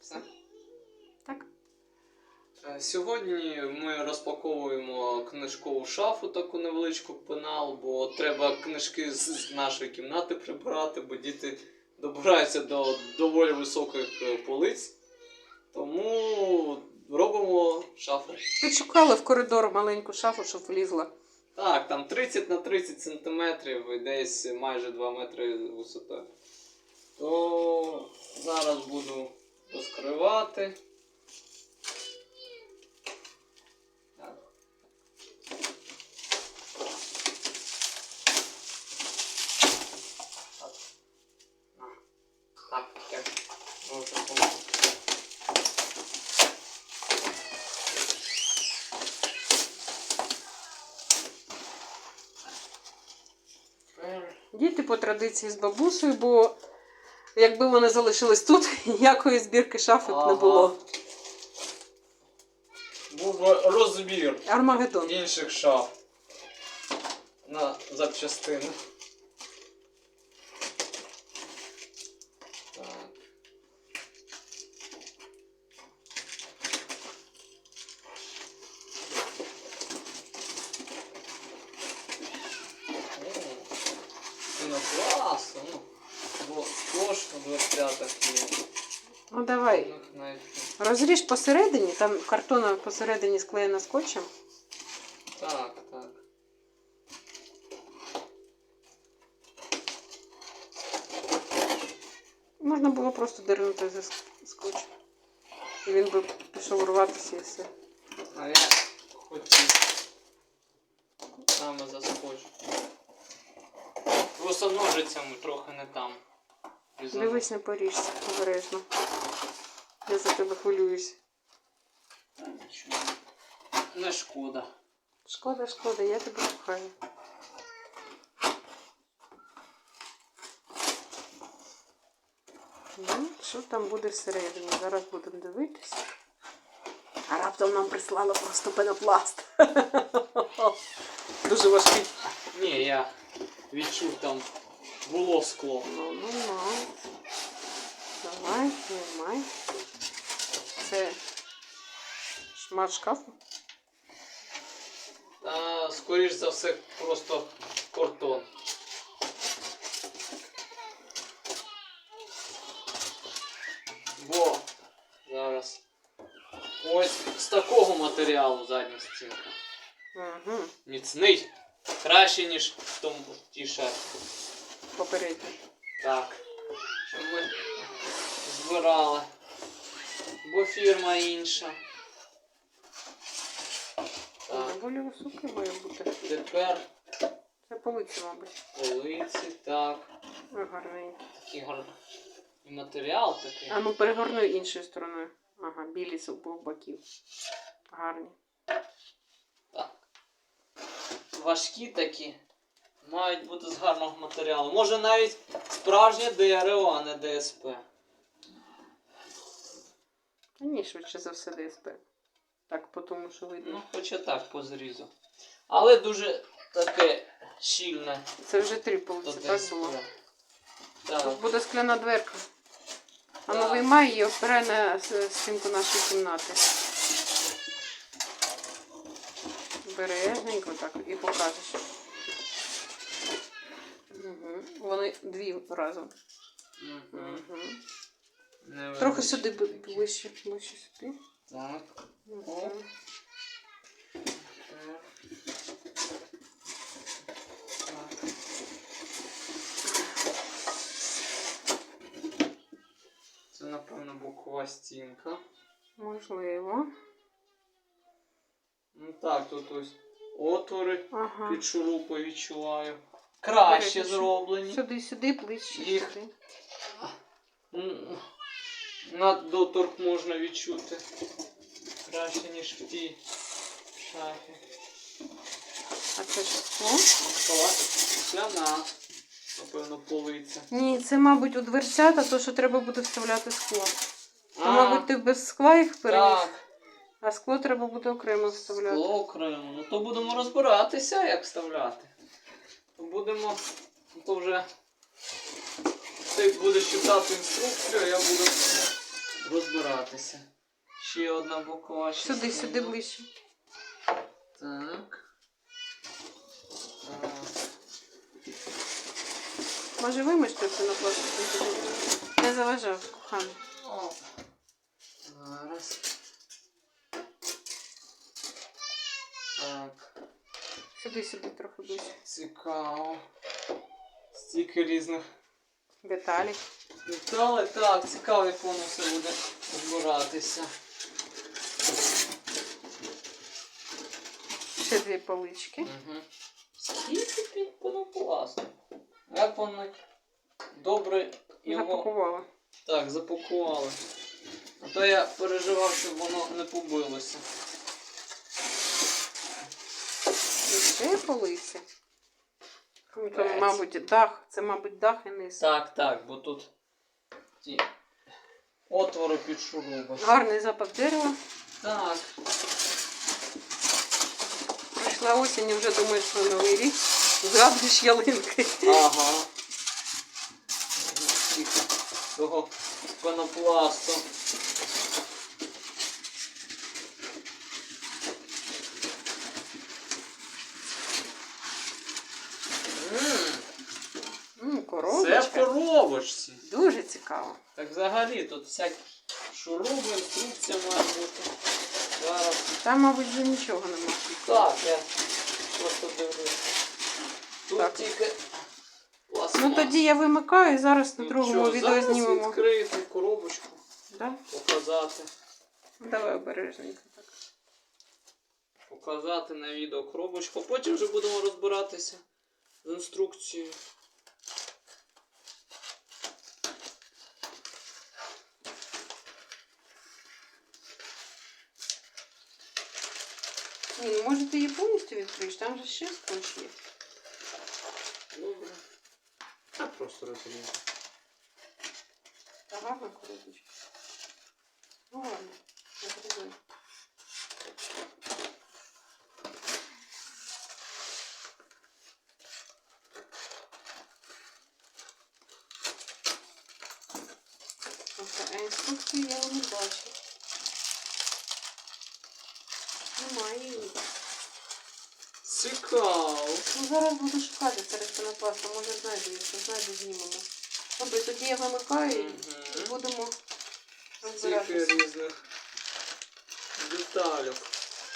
Все. Так. Е, Сьогодні ми розпаковуємо книжкову шафу, таку невеличку пенал, бо треба книжки з нашої кімнати прибирати, бо діти добираються до доволі високих е, полиць. Тому робимо шафу. Підшукали в коридор маленьку шафу, щоб влізла. Так, там 30 на 30 сантиметрів і десь майже 2 метри висота. То зараз буду Тепер Діти по традиції з бабусею, бо якби вони залишились тут, ніякої збірки шафи б не було. Був би розбір Армагеддон. інших шаф на запчастини. Склош на дверцятах є. Ну давай. Розріж посередині, там картона посередині склеєна скотчем. Так, так. Можна було просто дернути за скотч. І він би пішов рватися і все. А я хотів саме заскочу. Просто ножицями трохи не там. Дивись, не поріжся, обережно. Я за тебе хвилююсь. Та нічого. Не шкода. Шкода, шкода, я тебе кохаю. Ну, що там буде всередині? Зараз будемо дивитися. А раптом нам прислали просто пенопласт. Дуже важкий. Ні, я відчув там було скло. Ну, ну, ну. Давай, знімай. Це шмат шкафу. Та, скоріш за все, просто картон. Бо зараз. Ось з такого матеріалу задня стінка. Угу. Міцний. Краще, ніж в тому шерсті. Попередньо. Так. Що ми збирали. Бо фірма інша. Так, Доволі високий має бути. тепер Це полиця, мабуть. полиці, так. Ой. Такий гарний матеріал такий. А ну перегорнуй іншою стороною. Ага, білі з обох боків. Гарні. Так. Важкі такі. Мають бути з гарного матеріалу. Може навіть справжнє дерево, а не ДСП. Ні, швидше за все ДСП. Так, по тому, що Ну, хоча так по зрізу. Але дуже таке щільне. Це вже три полиці, так було. Так. Тут буде скляна дверка. А ну виймай її, опирай на стінку нашої кімнати. Бережненько так і покажеш. Вони дві разом. Угу. Не Трохи сюди ближче, ближче сюди. Так. Угу. Це, напевно, бокова стінка. Можливо. Ну так, тут ось отвори Ага. під шурупу відчуваю. Краще зроблені. Сюди, сюди, ближче Їх. сюди. На доторк можна відчути. Краще, ніж в тій шафі. А це ж скло? Скляна. Напевно, полиця. Ні, це, мабуть, у дверцята, то що треба буде вставляти скло. То, А, мабуть, ти без скла їх переніс, так, а скло треба буде окремо вставляти. скло окремо. Ну то будемо розбиратися, як вставляти. То будемо. То вже ти будеш читати інструкцію, а я буду розбиратися. Ще одна бокова частина. Сюди, сюди ближче. Так. Так. Може вимішти це на пластику? Не заважав, коханий. О. Зараз. Так. Сюди, сюди трохи ближче. Цікаво. Стільки різних Деталі. деталей. Так, цікаво, як воно все буде розбиратися. Ще дві полички. Угу. Скільки пін- пенопласту? Як вони добре його Запакувала. так запакували. А то я переживав, щоб воно не побилося. Ще полиці. Там, мабуть, дах. Це, мабуть, дах і низ. Так, так, бо тут ті отвори під шуруби. Гарний запах дерева. Так. Прийшла осінь і вже думаєш про новий рік. Згадуєш ялинки. Ага. Того пенопласту. М, М, Це в коробочка. Коробочці. Дуже цікаво. Так взагалі тут всякі шуруби, інструкція має бути. Зараз. Там, мабуть, вже нічого немає. Так, я просто дивлюся. Тут Так. тільки Ну тоді я вимикаю і зараз на другому відео зараз знімемо. відкрити коробочку, Да? показати. Давай обережненько так. Показати на відео коробочку. Потім вже будемо розбиратися з інструкцією. Ні, ну може ти її повністю відкриєш, там же ще скотч є. Добре. А просто розумію. Та гарна коробочка. Ну ладно, не зробив. Тобто, а інструкцію я не бачу. Немає її. Цікаво. Ну, зараз буду шукати серед пенопласту, може знайду, якщо знайду, знімемо. Добре, тоді я вимикаю і Мгм. будемо розбиратися. розбиратися. різних деталів.